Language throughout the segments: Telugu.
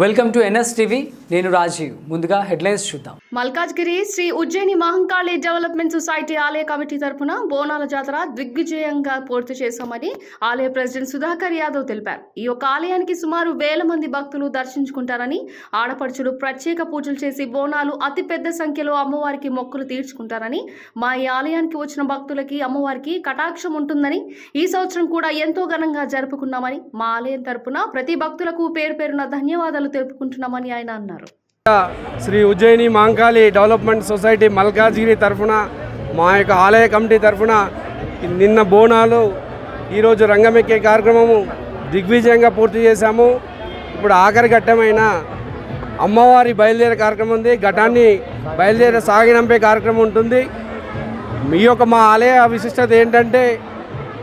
Welcome to NS TV. నేను రాజీవ్. ముందుగా హెడ్లైన్స్ చూద్దాం. మల్కాజ్గిరి శ్రీ ఉజ్జయిని మహంకాళి డెవలప్మెంట్ సొసైటీ ఆలయ కమిటీ తరపున బోనాల జాతర దిగ్విజయంగా పూర్తి చేశామని ఆలయ ప్రెసిడెంట్ సుధాకర్ యాదవ్ తెలిపారు. ఈ యొక్క ఆలయానికి సుమారు వేల మంది భక్తులు దర్శించుకుంటారని ఆడపడుచులు ప్రత్యేక పూజలు చేసి బోనాలు అతి పెద్ద సంఖ్యలో అమ్మవారికి మొక్కులు తీర్చుకుంటారని మా ఈ ఆలయానికి వచ్చిన భక్తులకి అమ్మవారికి కటాక్షం ఉంటుందని ఈ సంవత్సరం కూడా ఎంతో ఘనంగా జరుపుకున్నామని మా ఆలయం తరపున ప్రతి భక్తులకు పేరు పేరున ధన్యవాదాలు తెలుపుకుంటున్నామని ఆయన అన్నారు. శ్రీ ఉజ్జయిని మాంకాళి డెవలప్మెంట్ సొసైటీ మల్కాజ్గిరి తరఫున మా యొక్క ఆలయ కమిటీ తరఫున నిన్న బోనాలు ఈరోజు రంగమెక్కే కార్యక్రమము దిగ్విజయంగా పూర్తి చేశాము. ఇప్పుడు ఆఖరి ఘట్టమైన అమ్మవారి బయలుదేరే కార్యక్రమం ఉంది. ఘటాన్ని బయలుదేరే సాగినంపే కార్యక్రమం ఉంటుంది. మీ యొక్క మా ఆలయ విశిష్టత ఏంటంటే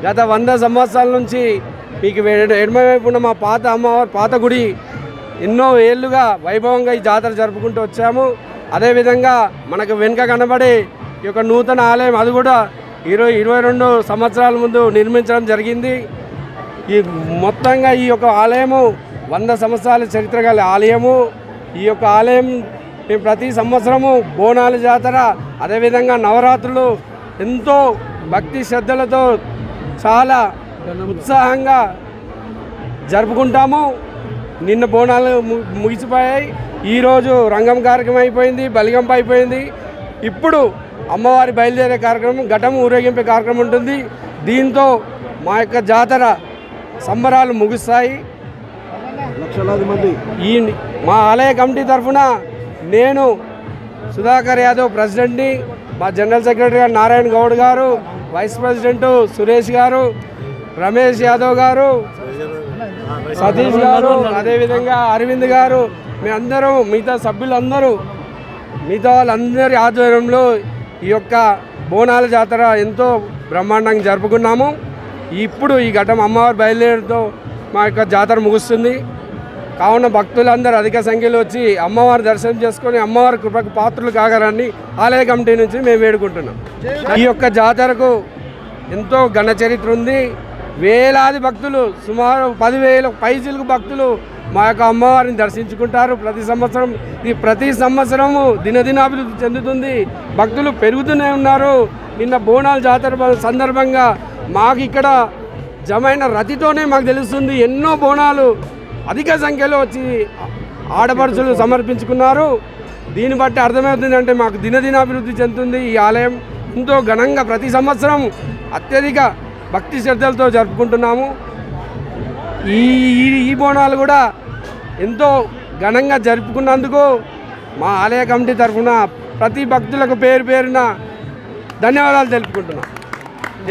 గత వంద సంవత్సరాల నుంచి మీకు ఎడ- ఎడమవైపు ఉన్న మా పాత అమ్మవారి పాత గుడి ఎన్నో ఏళ్ళుగా వైభవంగా ఈ జాతర జరుపుకుంటూ వచ్చాము. అదేవిధంగా మనకు వెనుక కనబడి ఈ యొక్క నూతన ఆలయం అది కూడా ఇరవై ఇరవై రెండు సంవత్సరాల ముందు నిర్మించడం జరిగింది. ఈ మొత్తంగా ఈ యొక్క ఆలయము వంద సంవత్సరాల చరిత్ర గల ఆలయము. ఈ యొక్క ఆలయం మేము ప్రతి సంవత్సరము బోనాల జాతర అదేవిధంగా నవరాత్రులు ఎంతో భక్తి శ్రద్ధలతో చాలా ఉత్సాహంగా జరుపుకుంటాము. నిన్న బోనాలు ముగిసిపోయాయి. ఈరోజు రంగం కార్యక్రమం అయిపోయింది బలిగంప అయిపోయింది. ఇప్పుడు అమ్మవారి బయలుదేరే కార్యక్రమం ఘటం ఊరేగింపే కార్యక్రమం ఉంటుంది. దీంతో మా యొక్క జాతర సంబరాలు ముగుస్తాయి. లక్షలాది మంది. ఈ మా ఆలయ కమిటీ తరఫున నేను సుధాకర్ యాదవ్ ప్రెసిడెంట్ని మా జనరల్ సెక్రటరీ గారు నారాయణ గౌడ్ గారు వైస్ ప్రెసిడెంట్ సురేష్ గారు రమేష్ యాదవ్ గారు సతీష్ గారు అదేవిధంగా అరవింద్ గారు మీ అందరూ మిగతా సభ్యులందరూ మిగతా వాళ్ళందరి ఆధ్వర్యంలో ఈ యొక్క బోనాల జాతర ఎంతో బ్రహ్మాండంగా జరుపుకున్నాము. ఇప్పుడు ఈ ఘటం అమ్మవారి బయలుదేరడంతో మా యొక్క జాతర ముగుస్తుంది. కావున భక్తులందరూ అధిక సంఖ్యలో వచ్చి అమ్మవారి దర్శనం చేసుకొని అమ్మవారి కృపకు పాత్రలు కాగలని ఆలయ కమిటీ నుంచి మేము వేడుకుంటున్నాం. ఈ యొక్క జాతరకు ఎంతో ఘన చరిత్ర ఉంది. వేలాది భక్తులు సుమారు పదివేల పైసలకు భక్తులు మా యొక్క అమ్మవారిని దర్శించుకుంటారు. ప్రతి సంవత్సరం ఇది ప్రతి సంవత్సరము దినదినాభివృద్ధి చెందుతుంది. భక్తులు పెరుగుతూనే ఉన్నారు. నిన్న బోనాల జాతర సందర్భంగా మాకు ఇక్కడ జమైన రతితోనే మాకు తెలుస్తుంది. ఎన్నో బోనాలు అధిక సంఖ్యలో వచ్చి ఆడపడుచులు సమర్పించుకున్నారు. దీన్ని బట్టి అర్థమవుతుందంటే మాకు దినదినాభివృద్ధి చెందుతుంది. ఈ ఆలయం ఎంతో ఘనంగా ప్రతి సంవత్సరం అత్యధిక భక్తి శ్రద్ధలతో జరుపుకుంటున్నాము. ఈ ఈ- ఈ బోనాలు కూడా ఎంతో ఘనంగా జరుపుకున్నందుకు మా ఆలయ కమిటీ తరఫున ప్రతి భక్తులకు పేరు పేరున ధన్యవాదాలు తెలుపుకుంటున్నాం.